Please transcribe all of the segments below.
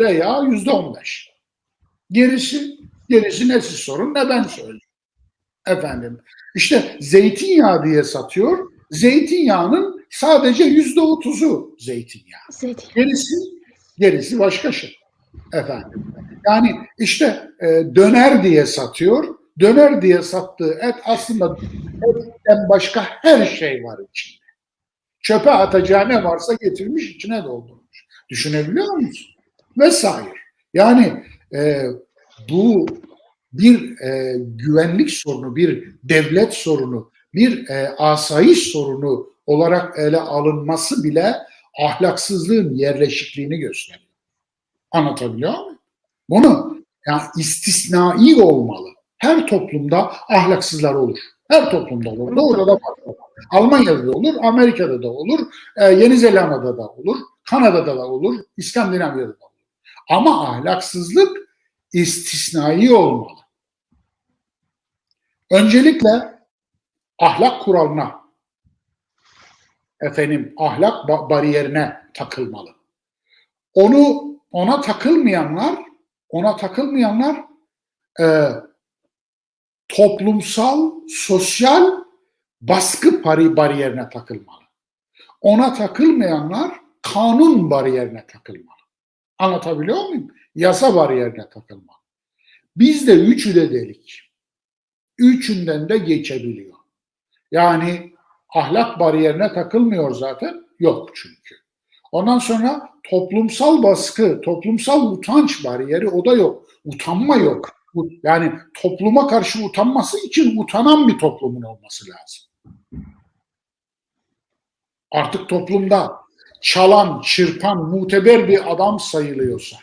veya yüzde on beş. Gerisi, gerisi ne siz sorun ne ben söyleyeyim. Efendim, işte zeytinyağı diye satıyor. Zeytinyağının sadece yüzde otuzu zeytinyağı. Zeytin. Gerisi, gerisi başka şey. Efendim. Yani işte e, döner diye satıyor. Döner diye sattığı et aslında etten başka her şey var içinde. Çöpe atacağı ne varsa getirmiş içine doldurmuş. Düşünebiliyor musun? Vesaire. Yani e, bu bir e, güvenlik sorunu, bir devlet sorunu, bir e, asayiş sorunu olarak ele alınması bile ahlaksızlığın yerleşikliğini gösteriyor. Anlatabiliyor muyum? Bunu yani istisnai olmalı. Her toplumda ahlaksızlar olur. Her toplumda olur. Doğuda da var. Almanya'da da olur, Amerika'da da olur, e, Yeni Zelanda'da da olur, Kanada'da da olur, İskandinavya'da da olur. Ama ahlaksızlık istisnai olmalı. Öncelikle ahlak kuralına, efendim ahlak ba- bariyerine takılmalı. Onu ona takılmayanlar, ona takılmayanlar e, toplumsal, sosyal baskı pari bariyerine takılmalı. Ona takılmayanlar kanun bariyerine takılmalı. Anlatabiliyor muyum? Yasa bariyerine takılmalı. Bizde üçü de delik. Üçünden de geçebiliyor. Yani ahlak bariyerine takılmıyor zaten. Yok çünkü. Ondan sonra toplumsal baskı, toplumsal utanç bariyeri o da yok. Utanma yok. Yani topluma karşı utanması için utanan bir toplumun olması lazım. Artık toplumda çalan, çırpan, muteber bir adam sayılıyorsa.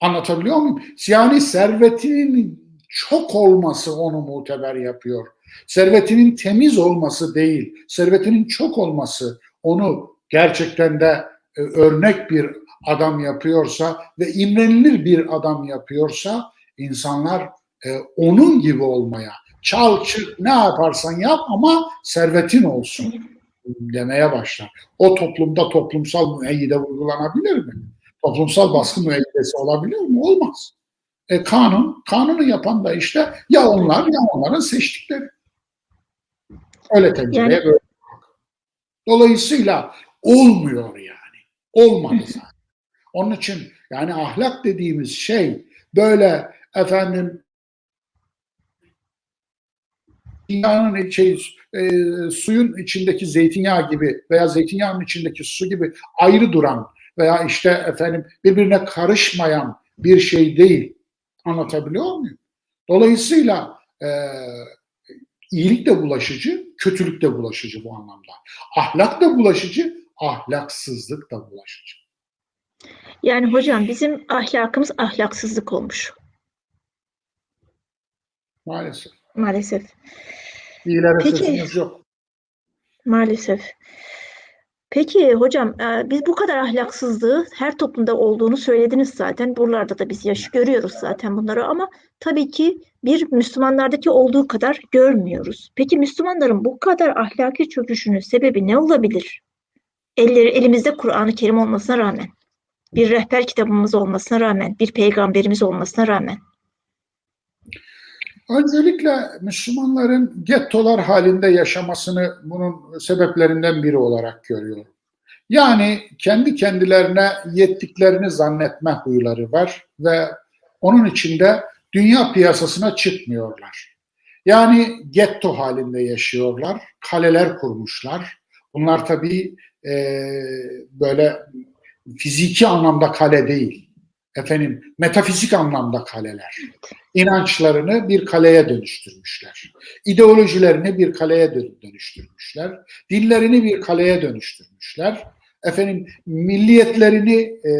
Anlatabiliyor muyum? Yani servetinin çok olması onu muteber yapıyor. Servetinin temiz olması değil, servetinin çok olması onu gerçekten de e, örnek bir adam yapıyorsa ve imrenilir bir adam yapıyorsa insanlar e, onun gibi olmaya, çal çık ne yaparsan yap ama servetin olsun demeye başlar. O toplumda toplumsal müeyyide uygulanabilir mi? Toplumsal baskı müeyyidesi olabilir mi? Olmaz. E, kanun, kanunu yapan da işte ya onlar ya onların seçtikleri. Öyle tencereye Yani- böyle. Dolayısıyla olmuyor yani. Olmadı zaten. Onun için yani ahlak dediğimiz şey böyle efendim dünyanın şey, e, suyun içindeki zeytinyağı gibi veya zeytinyağının içindeki su gibi ayrı duran veya işte efendim birbirine karışmayan bir şey değil. Anlatabiliyor muyum? Dolayısıyla e, iyilik de bulaşıcı, kötülük de bulaşıcı bu anlamda. Ahlak da bulaşıcı, ahlaksızlık da bulaşıcı. Yani hocam bizim ahlakımız ahlaksızlık olmuş Maalesef. Maalesef. İyilere Peki. sözümüz yok. Maalesef. Peki hocam, e, biz bu kadar ahlaksızlığı her toplumda olduğunu söylediniz zaten. Buralarda da biz yaş görüyoruz zaten bunları ama tabii ki bir Müslümanlardaki olduğu kadar görmüyoruz. Peki Müslümanların bu kadar ahlaki çöküşünün sebebi ne olabilir? Elleri elimizde Kur'an-ı Kerim olmasına rağmen, bir rehber kitabımız olmasına rağmen, bir peygamberimiz olmasına rağmen. Öncelikle Müslümanların gettolar halinde yaşamasını bunun sebeplerinden biri olarak görüyorum. Yani kendi kendilerine yettiklerini zannetme huyları var ve onun içinde dünya piyasasına çıkmıyorlar. Yani getto halinde yaşıyorlar, kaleler kurmuşlar. Bunlar tabii e, böyle fiziki anlamda kale değil. Efendim metafizik anlamda kaleler inançlarını bir kaleye dönüştürmüşler. İdeolojilerini bir kaleye dö- dönüştürmüşler. Dillerini bir kaleye dönüştürmüşler. Efendim milliyetlerini e,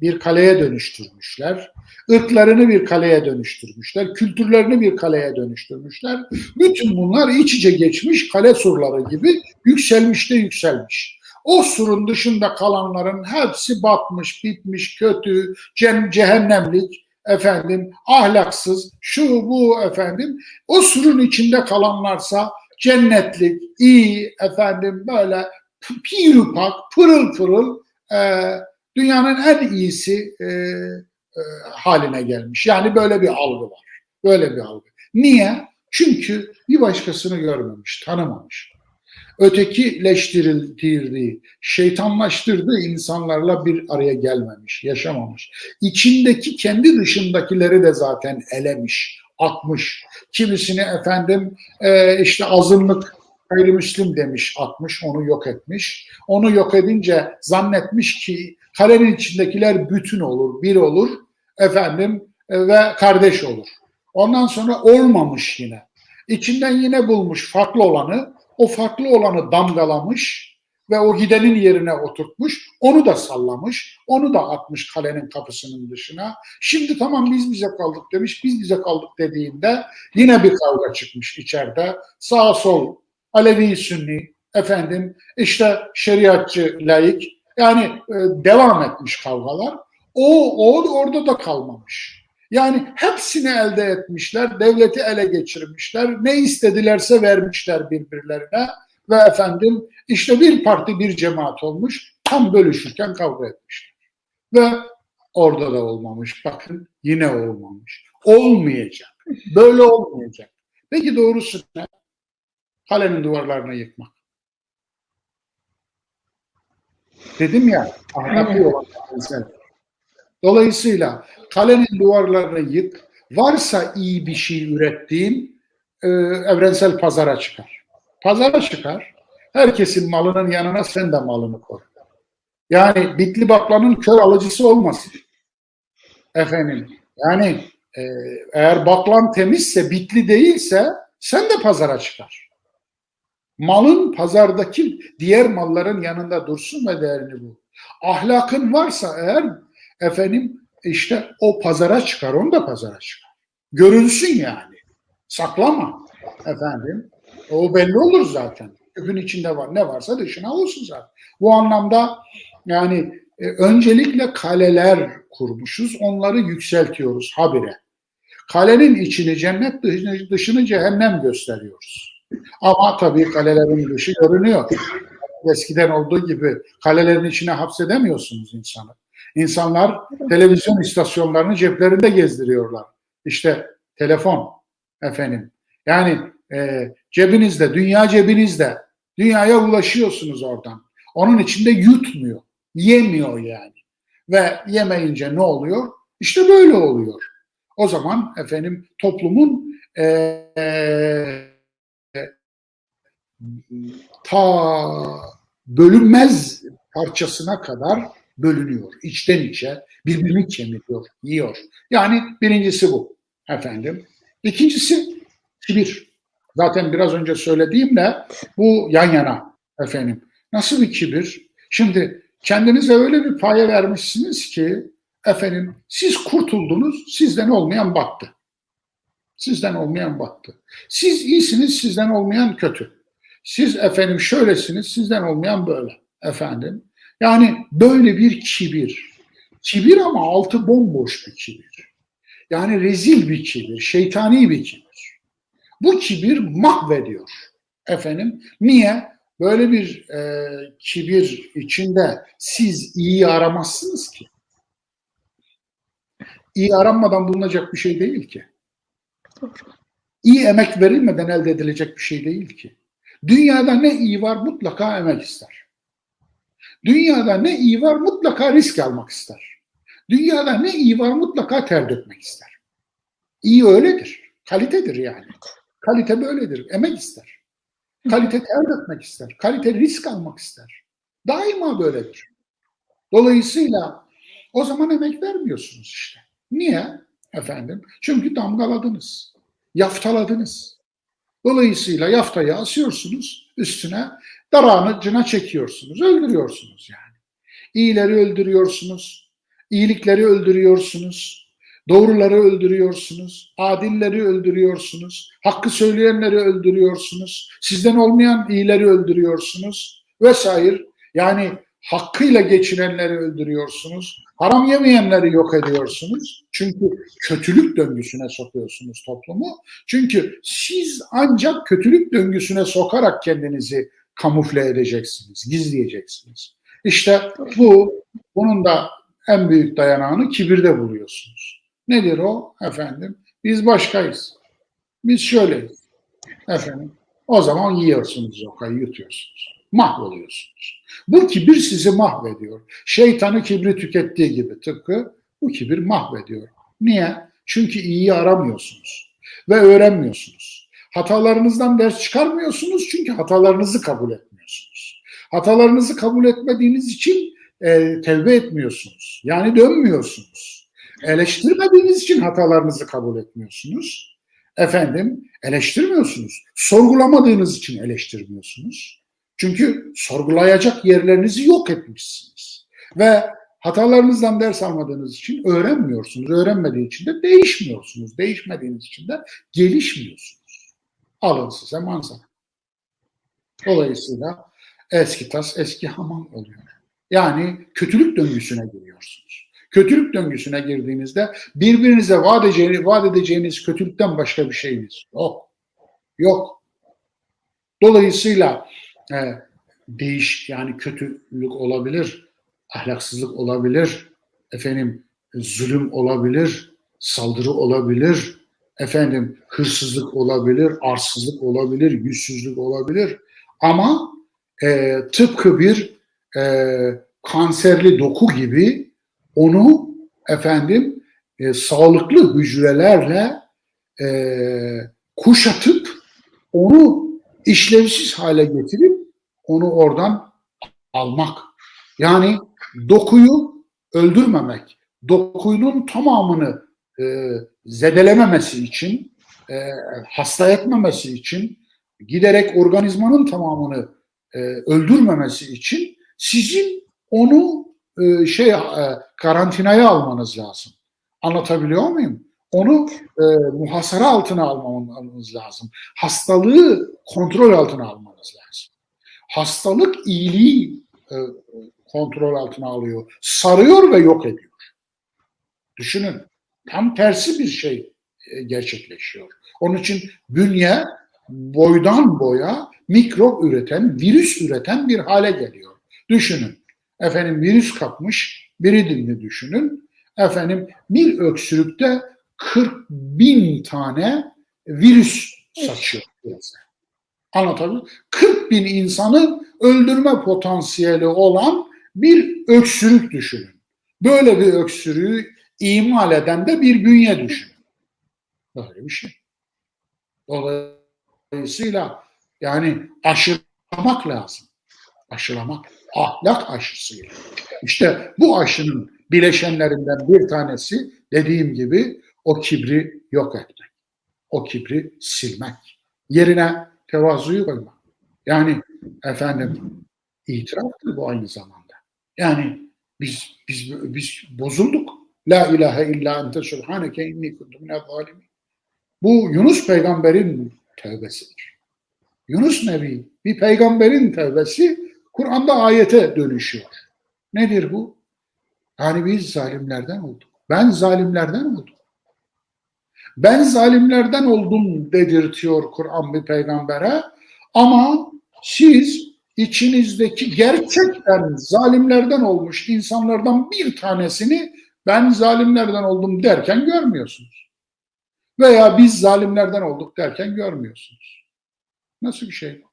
bir kaleye dönüştürmüşler. ırklarını bir kaleye dönüştürmüşler. Kültürlerini bir kaleye dönüştürmüşler. Bütün bunlar iç içe geçmiş kale surları gibi yükselmiş de yükselmiş. O surun dışında kalanların hepsi batmış, bitmiş, kötü, cehennemlik, efendim ahlaksız, şu bu efendim. O surun içinde kalanlarsa cennetlik, iyi efendim böyle pirupak, pırıl pırıl e, dünyanın en iyisi e, e, haline gelmiş. Yani böyle bir algı var. Böyle bir algı. Niye? Çünkü bir başkasını görmemiş, tanımamış. Ötekileştirildiği, şeytanlaştırdığı insanlarla bir araya gelmemiş, yaşamamış. İçindeki kendi dışındakileri de zaten elemiş, atmış. Kimisini efendim e, işte azınlık gayrimüslim demiş, atmış, onu yok etmiş. Onu yok edince zannetmiş ki kalenin içindekiler bütün olur, bir olur, efendim e, ve kardeş olur. Ondan sonra olmamış yine. İçinden yine bulmuş farklı olanı, o farklı olanı damgalamış ve o gidenin yerine oturtmuş, onu da sallamış, onu da atmış kalenin kapısının dışına. Şimdi tamam biz bize kaldık demiş, biz bize kaldık dediğinde yine bir kavga çıkmış içeride. Sağ sol, Alevi Sünni, efendim işte şeriatçı, laik yani e, devam etmiş kavgalar. O, o orada da kalmamış. Yani hepsini elde etmişler, devleti ele geçirmişler, ne istedilerse vermişler birbirlerine ve efendim işte bir parti bir cemaat olmuş, tam bölüşürken kavga etmişler. Ve orada da olmamış, bakın yine olmamış. Olmayacak, böyle olmayacak. Peki doğrusu ne? Kalenin duvarlarını yıkmak. Dedim ya, ahlaki olan. Dolayısıyla kalenin duvarlarını yık, varsa iyi bir şey ürettiğin e, evrensel pazara çıkar. Pazara çıkar, herkesin malının yanına sen de malını koy. Yani bitli baklanın kör alıcısı olmasın. Efendim, yani e, eğer baklan temizse, bitli değilse sen de pazara çıkar. Malın pazardaki diğer malların yanında dursun ve değerini bu. Ahlakın varsa eğer efendim işte o pazara çıkar, onu da pazara çıkar. Görünsün yani. Saklama efendim. O belli olur zaten. Küpün içinde var ne varsa dışına olsun zaten. Bu anlamda yani e, öncelikle kaleler kurmuşuz, onları yükseltiyoruz habire. Kalenin içini cennet dışını, dışını cehennem gösteriyoruz. Ama tabii kalelerin dışı görünüyor. Eskiden olduğu gibi kalelerin içine hapsedemiyorsunuz insanı. İnsanlar televizyon istasyonlarını ceplerinde gezdiriyorlar. İşte telefon efendim. Yani e, cebinizde, dünya cebinizde. Dünyaya ulaşıyorsunuz oradan. Onun içinde yutmuyor, yemiyor yani. Ve yemeyince ne oluyor? İşte böyle oluyor. O zaman efendim toplumun e, e, ta bölünmez parçasına kadar bölünüyor. içten içe birbirini kemiriyor, yiyor. Yani birincisi bu efendim. İkincisi kibir. Zaten biraz önce söylediğimle bu yan yana efendim. Nasıl bir kibir? Şimdi kendinize öyle bir paya vermişsiniz ki efendim siz kurtuldunuz, sizden olmayan battı. Sizden olmayan battı. Siz iyisiniz, sizden olmayan kötü. Siz efendim şöylesiniz, sizden olmayan böyle efendim. Yani böyle bir kibir. Kibir ama altı bomboş bir kibir. Yani rezil bir kibir, şeytani bir kibir. Bu kibir mahvediyor. Efendim niye? Böyle bir e, kibir içinde siz iyi aramazsınız ki. İyi aranmadan bulunacak bir şey değil ki. İyi emek verilmeden elde edilecek bir şey değil ki. Dünyada ne iyi var mutlaka emek ister. Dünyada ne iyi var mutlaka risk almak ister. Dünyada ne iyi var mutlaka ter dökmek ister. İyi öyledir. Kalitedir yani. Kalite böyledir. Emek ister. Kalite ter dökmek ister. Kalite risk almak ister. Daima böyledir. Dolayısıyla o zaman emek vermiyorsunuz işte. Niye? Efendim? Çünkü damgaladınız. Yaftaladınız. Dolayısıyla yaftayı asıyorsunuz üstüne darağını çekiyorsunuz. Öldürüyorsunuz yani. İyileri öldürüyorsunuz. iyilikleri öldürüyorsunuz. Doğruları öldürüyorsunuz. Adilleri öldürüyorsunuz. Hakkı söyleyenleri öldürüyorsunuz. Sizden olmayan iyileri öldürüyorsunuz. Vesaire. Yani hakkıyla geçinenleri öldürüyorsunuz. Haram yemeyenleri yok ediyorsunuz. Çünkü kötülük döngüsüne sokuyorsunuz toplumu. Çünkü siz ancak kötülük döngüsüne sokarak kendinizi kamufle edeceksiniz, gizleyeceksiniz. İşte bu bunun da en büyük dayanağını kibirde buluyorsunuz. Nedir o? Efendim biz başkayız. Biz şöyleyiz. Efendim o zaman yiyorsunuz yokayı yutuyorsunuz. Mahvoluyorsunuz. Bu kibir sizi mahvediyor. Şeytanı kibri tükettiği gibi tıpkı bu kibir mahvediyor. Niye? Çünkü iyiyi aramıyorsunuz ve öğrenmiyorsunuz. Hatalarınızdan ders çıkarmıyorsunuz çünkü hatalarınızı kabul etmiyorsunuz. Hatalarınızı kabul etmediğiniz için e, tevbe etmiyorsunuz. Yani dönmüyorsunuz. Eleştirmediğiniz için hatalarınızı kabul etmiyorsunuz. Efendim eleştirmiyorsunuz. Sorgulamadığınız için eleştirmiyorsunuz. Çünkü sorgulayacak yerlerinizi yok etmişsiniz. Ve hatalarınızdan ders almadığınız için öğrenmiyorsunuz. Öğrenmediği için de değişmiyorsunuz. Değişmediğiniz için de gelişmiyorsunuz. Alın size manzara. Dolayısıyla eski tas eski hamam oluyor. Yani kötülük döngüsüne giriyorsunuz. Kötülük döngüsüne girdiğinizde birbirinize vaat edeceğiniz, vaat edeceğiniz kötülükten başka bir şeyiniz yok. Yok. Dolayısıyla e, değiş yani kötülük olabilir, ahlaksızlık olabilir, efendim zulüm olabilir, saldırı olabilir, efendim hırsızlık olabilir, arsızlık olabilir, yüzsüzlük olabilir. Ama e, tıpkı bir e, kanserli doku gibi onu efendim e, sağlıklı hücrelerle e, kuşatıp onu işlevsiz hale getirip onu oradan almak. Yani dokuyu öldürmemek, dokunun tamamını e, zedelememesi için, e, hasta etmemesi için, giderek organizmanın tamamını e, öldürmemesi için sizin onu e, şey e, karantinaya almanız lazım. Anlatabiliyor muyum? Onu e, muhasara altına almanız lazım. Hastalığı kontrol altına almanız lazım. Hastalık iyiliği e, kontrol altına alıyor. Sarıyor ve yok ediyor. Düşünün. Tam tersi bir şey e, gerçekleşiyor. Onun için bünye boydan boya mikrop üreten, virüs üreten bir hale geliyor. Düşünün. Efendim virüs kapmış biri dilini düşünün. Efendim bir öksürükte 40 bin tane virüs saçıyor. Anlatabiliyor muyum? 40 bin insanı öldürme potansiyeli olan bir öksürük düşünün. Böyle bir öksürüğü imal eden de bir bünye düşünün. Böyle bir şey. Dolayısıyla yani aşılamak lazım. Aşılamak. Ahlak aşısıyla. İşte bu aşının bileşenlerinden bir tanesi dediğim gibi o kibri yok etmek. O kibri silmek. Yerine tevazuyu koymak. Yani efendim itiraftır bu aynı zamanda. Yani biz biz biz bozulduk. La ilahe illa ente subhaneke inni kuntu minel zalimin. Bu Yunus peygamberin tövbesidir. Yunus Nebi bir peygamberin tövbesi Kur'an'da ayete dönüşüyor. Nedir bu? Yani biz zalimlerden olduk. Ben zalimlerden oldum. Ben zalimlerden oldum dedirtiyor Kur'an bir peygambere. Ama siz içinizdeki gerçekten zalimlerden olmuş insanlardan bir tanesini ben zalimlerden oldum derken görmüyorsunuz. Veya biz zalimlerden olduk derken görmüyorsunuz. Nasıl bir şey bu?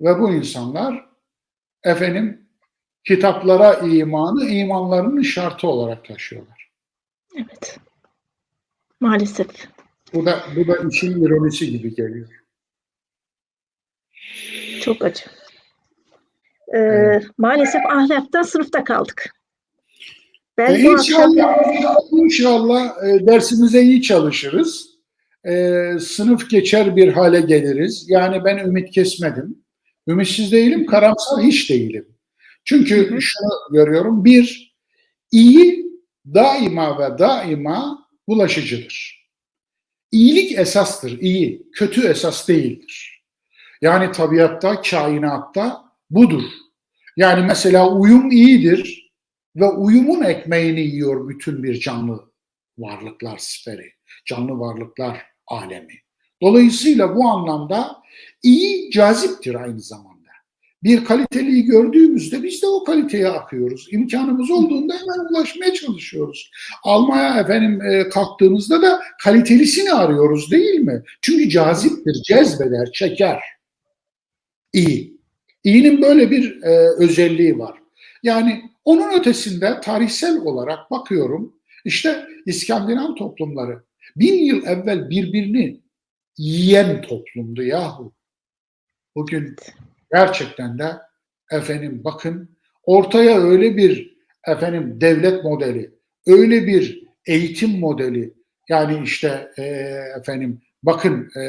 Ve bu insanlar efendim kitaplara imanı imanlarının şartı olarak taşıyorlar. Evet. Maalesef. Bu da bu da işin ironisi gibi geliyor. Çok acı. Ee, Evet. Maalesef ahlaktan sınıfta kaldık. E, Ben akşam inşallah, inşallah e, dersimize iyi çalışırız. E, sınıf geçer bir hale geliriz. Yani ben ümit kesmedim. Ümitsiz değilim, karamsar hiç değilim. Çünkü Hı hı. şunu görüyorum. Bir, iyi daima ve daima bulaşıcıdır. İyilik esastır, iyi. Kötü esas değildir. Yani tabiatta, kainatta budur. Yani mesela uyum iyidir ve uyumun ekmeğini yiyor bütün bir canlı varlıklar sferi, canlı varlıklar alemi. Dolayısıyla bu anlamda iyi caziptir aynı zamanda. bir kaliteliyi gördüğümüzde biz de o kaliteye akıyoruz. İmkanımız olduğunda hemen ulaşmaya çalışıyoruz. Almaya efendim e, kalktığımızda da kalitelisini arıyoruz değil mi? Çünkü caziptir, cezbeder, çeker. İyi. İyinin böyle bir e, özelliği var. Yani onun ötesinde tarihsel olarak bakıyorum işte İskandinav toplumları bin yıl evvel birbirini yiyen toplumdu yahu. Bugün gerçekten de efendim bakın ortaya öyle bir efendim devlet modeli, öyle bir eğitim modeli yani işte e, efendim bakın e,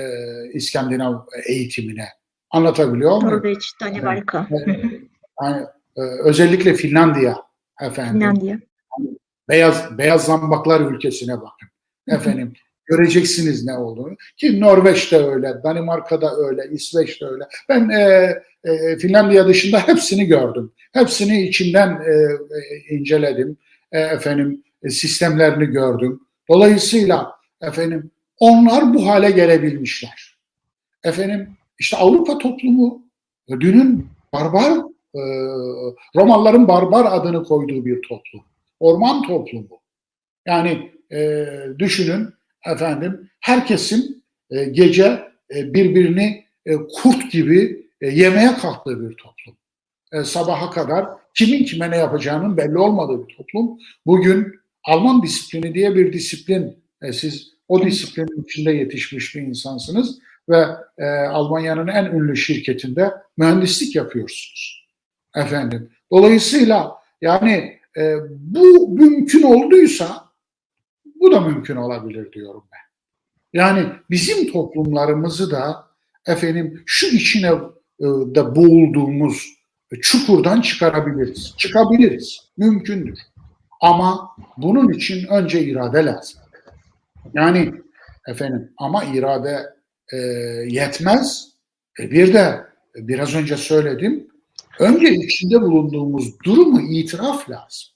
İskandinav eğitimine anlatabiliyor muyum? Norveç, Danimarka, Yani, özellikle Finlandiya efendim. Finlandiya. Beyaz beyaz zambaklar ülkesine bakın. Efendim göreceksiniz ne olduğunu. Ki Norveç'te öyle, Danimarka'da öyle, İsveç'te öyle. Ben e, e, Finlandiya dışında hepsini gördüm. Hepsini içinden e, e, inceledim. E, efendim e, sistemlerini gördüm. Dolayısıyla efendim onlar bu hale gelebilmişler. Efendim işte Avrupa toplumu dünün barbar e, Romalıların barbar adını koyduğu bir toplum. Orman toplumu. Yani e, düşünün efendim herkesin e, gece e, birbirini e, kurt gibi e, yemeye kalktığı bir toplum. E, sabaha kadar kimin kime ne yapacağının belli olmadığı bir toplum. Bugün Alman disiplini diye bir disiplin, e, siz o disiplinin içinde yetişmiş bir insansınız ve e, Almanya'nın en ünlü şirketinde mühendislik yapıyorsunuz. Efendim. Dolayısıyla yani e, bu mümkün olduysa bu da mümkün olabilir diyorum ben. Yani bizim toplumlarımızı da efendim şu içine e, da boğulduğumuz çukurdan çıkarabiliriz. Çıkabiliriz. Mümkündür. Ama bunun için önce irade lazım. Yani efendim ama irade e, yetmez. E, bir de biraz önce söyledim. Önce içinde bulunduğumuz durumu itiraf lazım.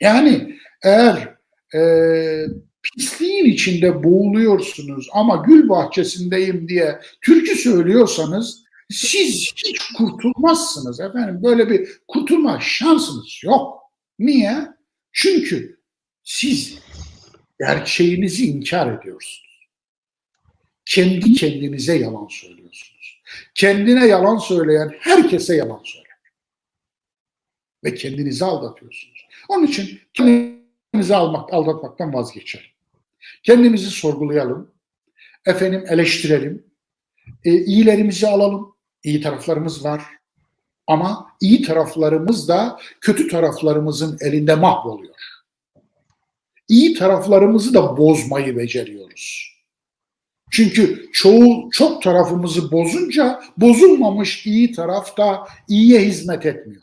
Yani eğer e, pisliğin içinde boğuluyorsunuz ama gül bahçesindeyim diye türkü söylüyorsanız siz hiç kurtulmazsınız efendim. Böyle bir kurtulma şansınız yok. Niye? Çünkü siz gerçeğinizi inkar ediyorsunuz. Kendi kendinize yalan söylüyorsunuz. Kendine yalan söyleyen herkese yalan söyler. Ve kendinizi aldatıyorsunuz. Onun için kendinizi almak, aldatmaktan vazgeçelim. Kendimizi sorgulayalım. Efendim eleştirelim. E, iyilerimizi alalım. İyi taraflarımız var. Ama iyi taraflarımız da kötü taraflarımızın elinde mahvoluyor. İyi taraflarımızı da bozmayı beceriyoruz. Çünkü çoğu çok tarafımızı bozunca bozulmamış iyi taraf da iyiye hizmet etmiyor.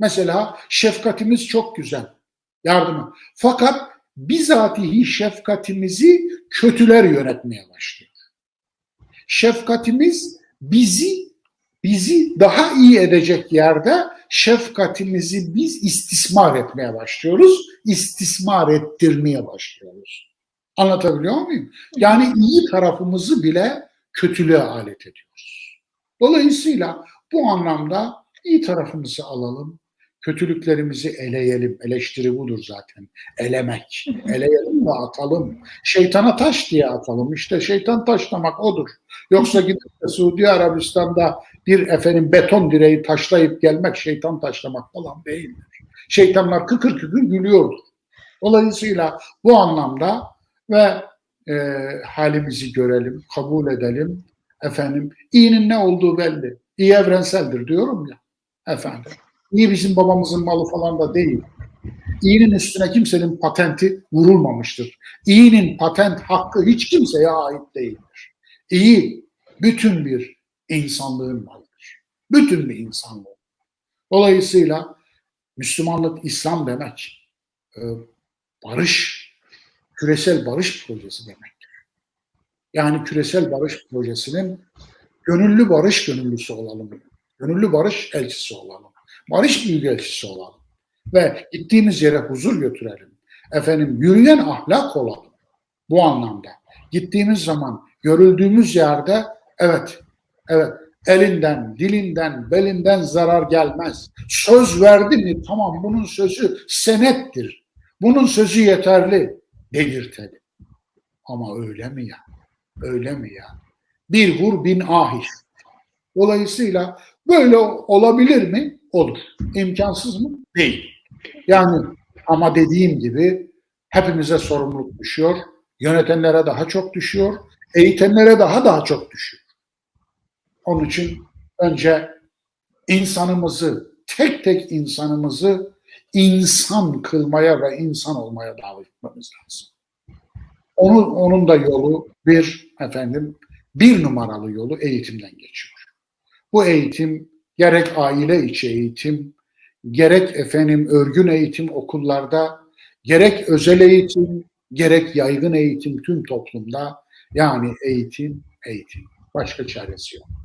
Mesela şefkatimiz çok güzel. Yardımı. Fakat bizatihi şefkatimizi kötüler yönetmeye başlıyor. Şefkatimiz bizi bizi daha iyi edecek yerde şefkatimizi biz istismar etmeye başlıyoruz. İstismar ettirmeye başlıyoruz. Anlatabiliyor muyum? Yani iyi tarafımızı bile kötülüğe alet ediyoruz. Dolayısıyla bu anlamda iyi tarafımızı alalım, kötülüklerimizi eleyelim. Eleştiri budur zaten. Elemek. Eleyelim ve atalım. Şeytana taş diye atalım. İşte şeytan taşlamak odur. Yoksa gidip de Suudi Arabistan'da bir efendim beton direği taşlayıp gelmek şeytan taşlamak falan değildir. Şeytanlar kıkır kıkır gülüyordur. Dolayısıyla bu anlamda ve e, halimizi görelim, kabul edelim. Efendim iyinin ne olduğu belli. İyi evrenseldir diyorum ya. Efendim. İyi bizim babamızın malı falan da değil. İyinin üstüne kimsenin patenti vurulmamıştır. İyinin patent hakkı hiç kimseye ait değildir. İyi bütün bir insanlığın malıdır. Bütün bir insanlığın. Dolayısıyla Müslümanlık İslam demek e, barış, küresel barış projesi demektir. Yani küresel barış projesinin gönüllü barış gönüllüsü olalım. Gönüllü barış elçisi olalım. Barış büyükelçisi olalım. Ve gittiğimiz yere huzur götürelim. Efendim yürüyen ahlak olalım. Bu anlamda. Gittiğimiz zaman görüldüğümüz yerde evet, evet elinden, dilinden, belinden zarar gelmez. Söz verdi mi tamam bunun sözü senettir. Bunun sözü yeterli delirtelim. Ama öyle mi ya? Öyle mi ya? Bir vur bin ahir. Dolayısıyla böyle olabilir mi? Olur. İmkansız mı? Değil. Yani ama dediğim gibi hepimize sorumluluk düşüyor. Yönetenlere daha çok düşüyor. Eğitenlere daha daha çok düşüyor. Onun için önce insanımızı, tek tek insanımızı insan kılmaya ve insan olmaya davet etmemiz lazım. Onun, onun da yolu bir efendim bir numaralı yolu eğitimden geçiyor. Bu eğitim gerek aile içi eğitim, gerek efendim örgün eğitim okullarda, gerek özel eğitim, gerek yaygın eğitim tüm toplumda yani eğitim, eğitim. Başka çaresi yok.